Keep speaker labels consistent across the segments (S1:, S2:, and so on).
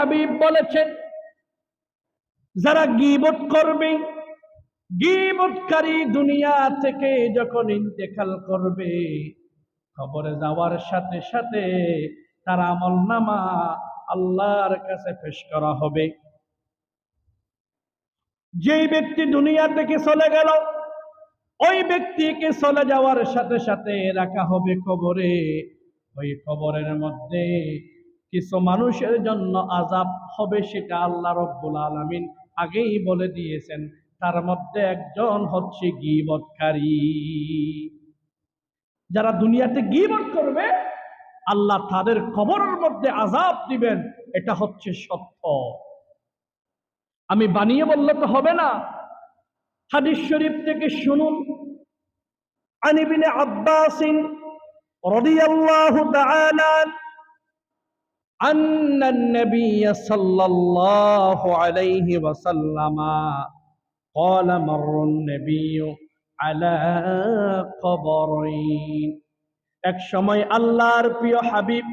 S1: হাবিব বলেছেন, যারা গিবত করবে, গিবতকারী দুনিয়া থেকে যখন ইন্তেকাল করবে খবরে যাওয়ার সাথে সাথে তার আমল নামা আল্লাহর কাছে পেশ করা হবে। যেই ব্যক্তি দুনিয়া থেকে চলে গেল, ওই ব্যক্তিকে চলে যাওয়ার সাথে সাথে রাখা হবে কবরে। ওই কবরের মধ্যে কিছু মানুষের জন্য আজাব হবে সেটা আল্লাহ রব্বুল আলামিন আগেই বলে দিয়েছেন। তার মধ্যে একজন হচ্ছে গিবতকারী যারা দুনিয়াতে গিবত করবে, আল্লাহ তাদের কবরের মধ্যে আজাব দিবেন, এটা হচ্ছে সত্য। আমি বানিয়ে বললে তো হবে না। হাদিস শরীফ থেকে শুনুন। আনিবিনে আব্বাসিন রাদিয়াল্লাহু তাআলা أن النبي صلى الله عليه وسلم قال مر النبي على قبرين এক সময় আল্লাহর প্রিয় হাবিব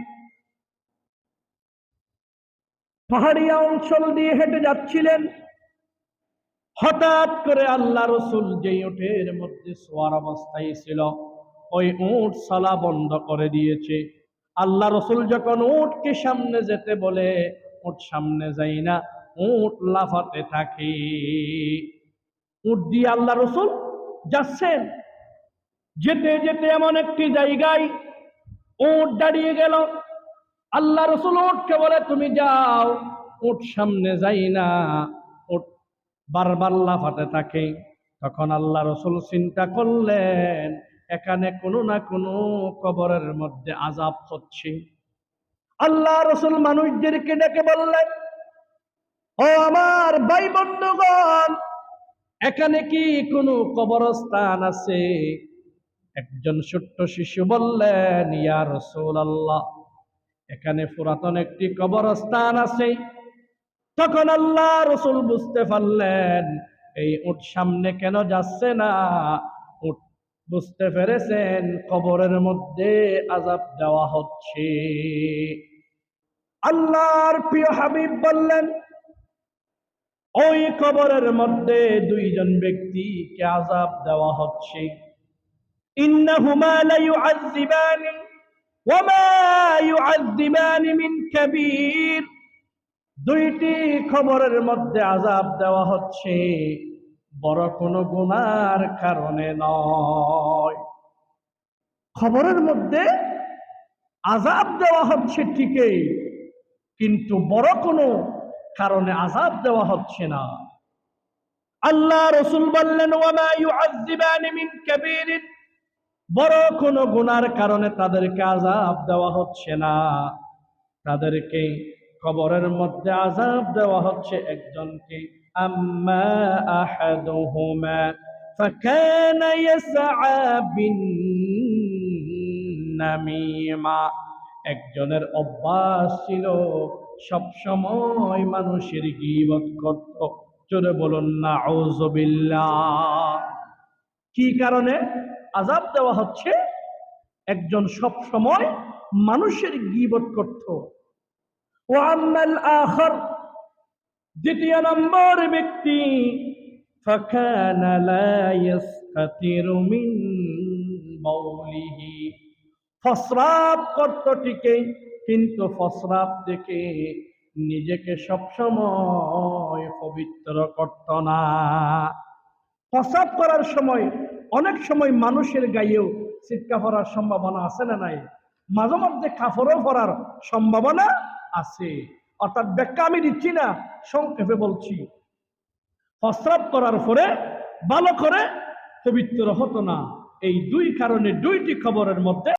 S1: পাহাড়িয়া অঞ্চল দিয়ে হেঁটে যাচ্ছিলেন হঠাৎ করে আল্লাহ রসুল যেই উঠের মধ্যে শোয়ার অবস্থায় ছিল ওই উট সালা বন্ধ করে দিয়েছে আল্লাহ রসুল যখন উটকে সামনে যেতে বলে, উট সামনে যাই না, উট লাফাতে থাকে। উট দিয়ে আল্লাহ রসুল যাচ্ছেন। যেতে যেতে এমন একটি জায়গায় উট দাঁড়িয়ে গেল। আল্লাহ রসুল উঠকে বলে, তুমি যাও, উট সামনে যাই না, উট বারবার লাফাতে থাকে। তখন আল্লাহ রসুল চিন্তা করলেন এখানে কোনো না কোনো কবরের মধ্যে আজাব হচ্ছে। আল্লাহ রসুল মানুষদেরকে ডেকে বললেন, ও আমার ভাই বন্ধুগণ, এখানে কি কোনো কবরস্থান আছে? একজন ছোট্ট শিশু বললেন, ইয়া রসুল আল্লাহ এখানে পুরাতন একটি কবরস্থান আছে। তখন আল্লাহ রসুল বুঝতে পারলেন, এই উট সামনে কেন যাচ্ছে না? বুঝতে পেরেছেন? কবরের মধ্যে আজাব দেওয়া হচ্ছে। আল্লাহর প্রিয় হাবিব বললেন, ওই কবরের মধ্যে দুইজন ব্যক্তিকে আজাব দেওয়া হচ্ছে। ইন্নাহুমা লা ইউআযযিবানি ওয়ামা ইউআযযিবানি মিন কাবীর। দুইটি খবরের মধ্যে আজাব দেওয়া হচ্ছে। বড় কোনো গুনার কারণে নয়। খবরের মধ্যে আজাব দেওয়া হচ্ছে ঠিকই, কিন্তু বড় কোনো কারণে আজাব দেওয়া হচ্ছে না। আল্লাহ রসুল বললেন বড় কোনো গুনার কারণে তাদেরকে আজাব দেওয়া হচ্ছে না। তাদেরকে কবরের মধ্যে আজাব দেওয়া হচ্ছে একজনকে আম্মা আহাদুহুমা فكان يسعى بالنميمة একজনের অভ্যাস ছিল সব সময় মানুষের গীবত করত চলে বলুন না কি কারণে আজাব দেওয়া হচ্ছে একজন সব সময় মানুষের গীবত করত ও আম্মাল আখর দ্বিতীয় নম্বর ব্যক্তি ফসরাব কর্তটিকে, কিন্তু ফসরাব থেকে নিজেকে সবসময় পবিত্র করত না। ফসাব করার সময়, অনেক সময় মানুষের গায়েও সিটকা পড়ার সম্ভাবনা আছে না নাই? মাঝে মধ্যে কাফরও পড়ার সম্ভাবনা আছে। অর্থাৎ ব্যাখ্যা আমি দিচ্ছি না, সংক্ষেপে বলছি। প্রস্রাব করার পরে ভালো করে পবিত্র হতো না। এই দুই কারণে দুইটি খবরের মধ্যে